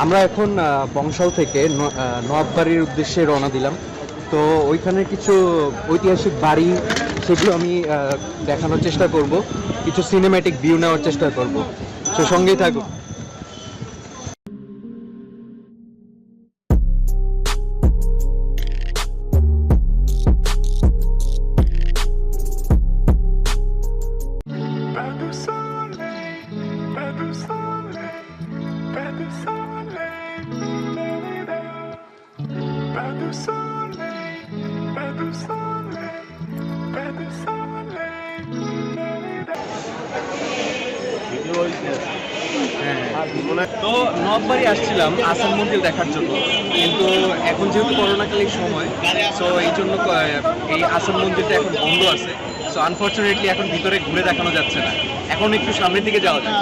আমরা এখন বংশাল থেকে নবাববাড়ির উদ্দেশ্যে রওনা দিলাম। তো ওইখানে কিছু ঐতিহাসিক বাড়ি, সেগুলো আমি দেখানোর চেষ্টা করব। কিছু সিনেম্যাটিক ভিউ নেওয়ার চেষ্টা করব। তো সঙ্গেই থাকুন। তো নববারই আসছিলাম আসাম মন্দির দেখার জন্য। কিন্তু এখন যেহেতু করোনাকালীন সময় সো এই জন্য এই আসাম মন্দিরটা এখন বন্ধ আছে। সো আনফর্চুনেটলি এখন ভিতরে ঘুরে দেখানো যাচ্ছে না। এখন একটু সামনের দিকে যাওয়া যায়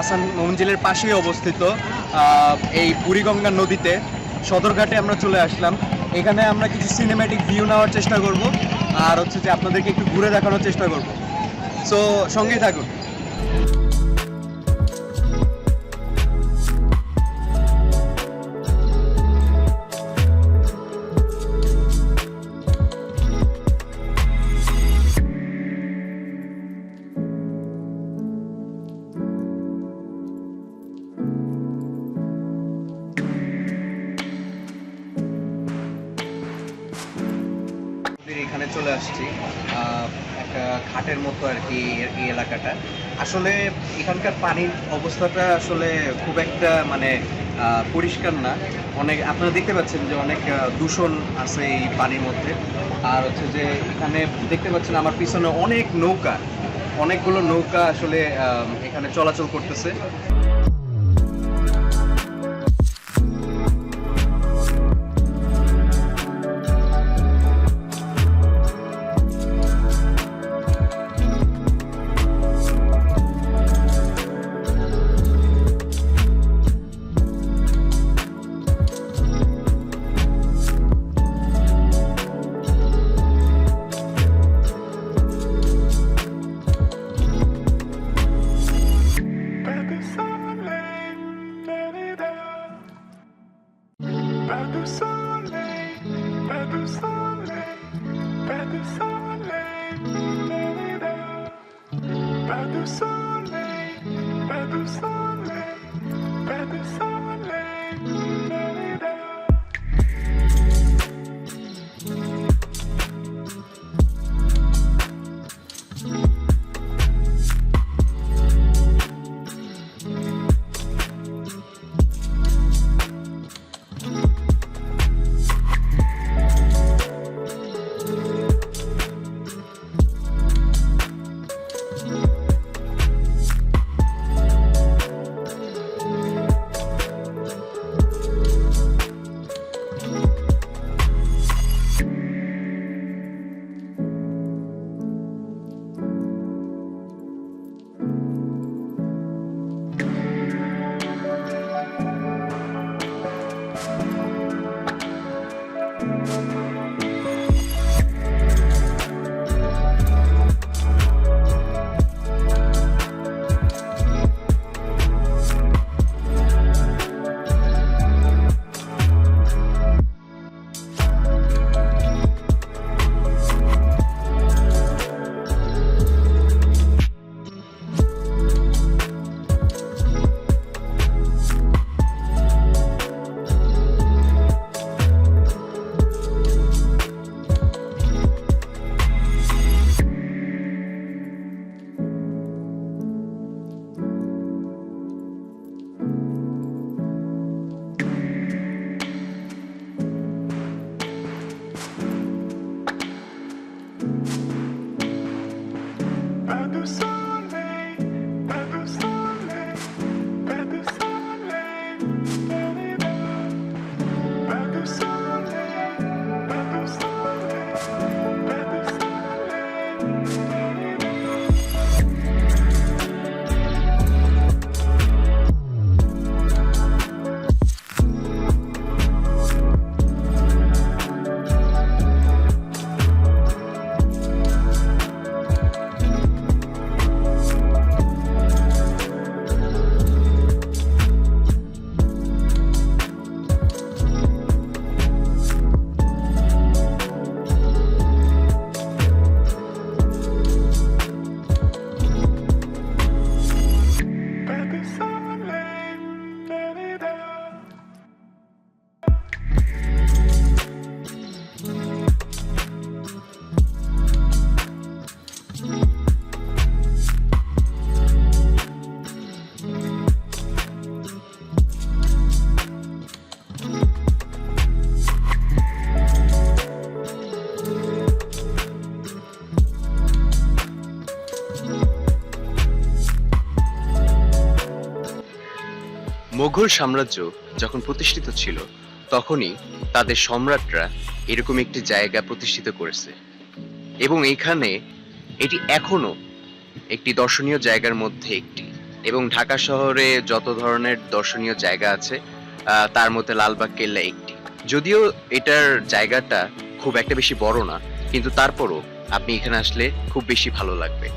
আসান মঞ্জিলের পাশেই অবস্থিত এই বুড়িগঙ্গা নদীতে। সদরঘাটে আমরা চলে আসলাম। এখানে আমরা কিছু সিনেম্যাটিক ভিউ নেওয়ার চেষ্টা করব। আর হচ্ছে যে আপনাদেরকে একটু ঘুরে দেখানোর চেষ্টা করব। সো সঙ্গেই থাকুন। চলে আসছি একটা ঘাটের মতো আর কি এই এলাকাটা। আসলে এখানকার পানির অবস্থাটা আসলে খুব একটা মানে পরিষ্কার না। অনেক, আপনারা দেখতে পাচ্ছেন যে অনেক দূষণ আছে এই পানির মধ্যে। আর হচ্ছে যে এখানে দেখতে পাচ্ছেন আমার পিছনে অনেক নৌকা। অনেকগুলো নৌকা আসলে এখানে চলাচল করতেছে। Soleil, pas de soleil, Mughal সাম্রাজ্য যখন প্রতিষ্ঠিত ছিল, তখনই তাদের সম্রাটরা এরকম একটি জায়গা প্রতিষ্ঠিত করেছে। এবং এখানে এটি এখনও একটি দর্শনীয় জায়গার মধ্যে একটি। এবং ঢাকা শহরে যত ধরনের দর্শনীয় জায়গা আছে তার মধ্যে লালবাগ কেল্লা একটি। যদিও এটার জায়গাটা খুব একটা বেশি বড় না, কিন্তু তারপরও আপনি এখানে আসলে খুব বেশি ভালো লাগবে।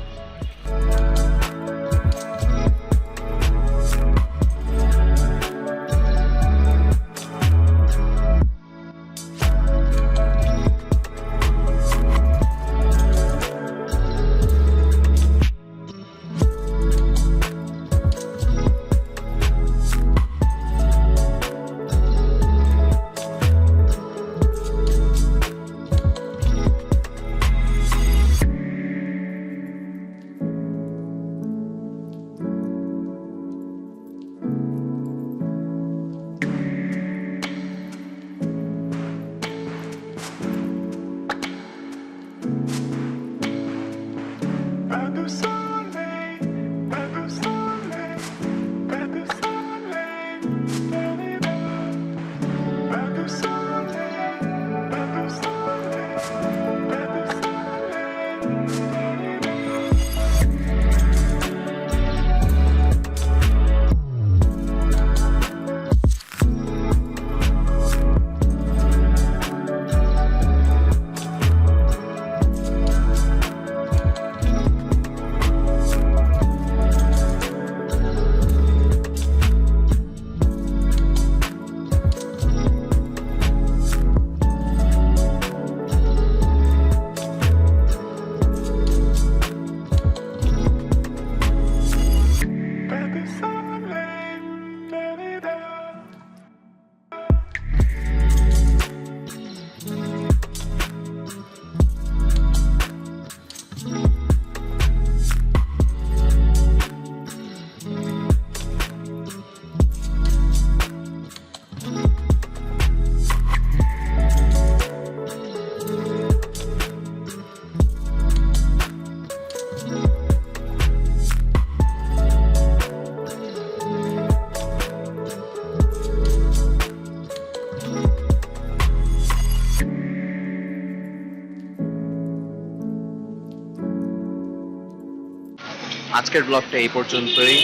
আজকের ব্লগটা এই পর্যন্তই।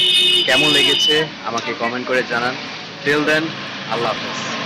কেমন লেগেছে আমাকে কমেন্ট করে জানান। টিল দেন আল্লাহ হাফেজ।